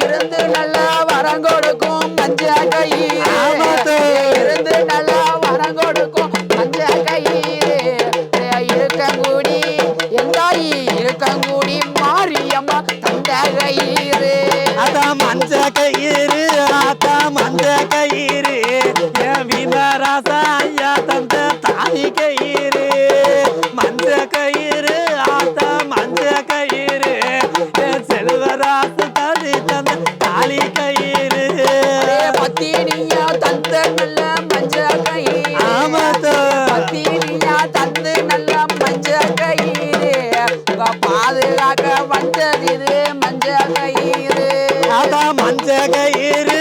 இருந்து நல்லா வரம் கொடுக்கும் மஞ்ச கயிறு. இருந்து நல்லா வரம் கொடுக்கும் மஞ்ச கயிறு. இருக்கங்கூடி எந்தாயி இருக்கங்கூடி மாரியம்மா தந்த கயிறு. அதான் மஞ்ச கயிறு ஆத்தா மஞ்ச கயிறு. என் வீரராசா ஐயா தந்த தாலி கயிறு. அதான் மஞ்ச கயிறு.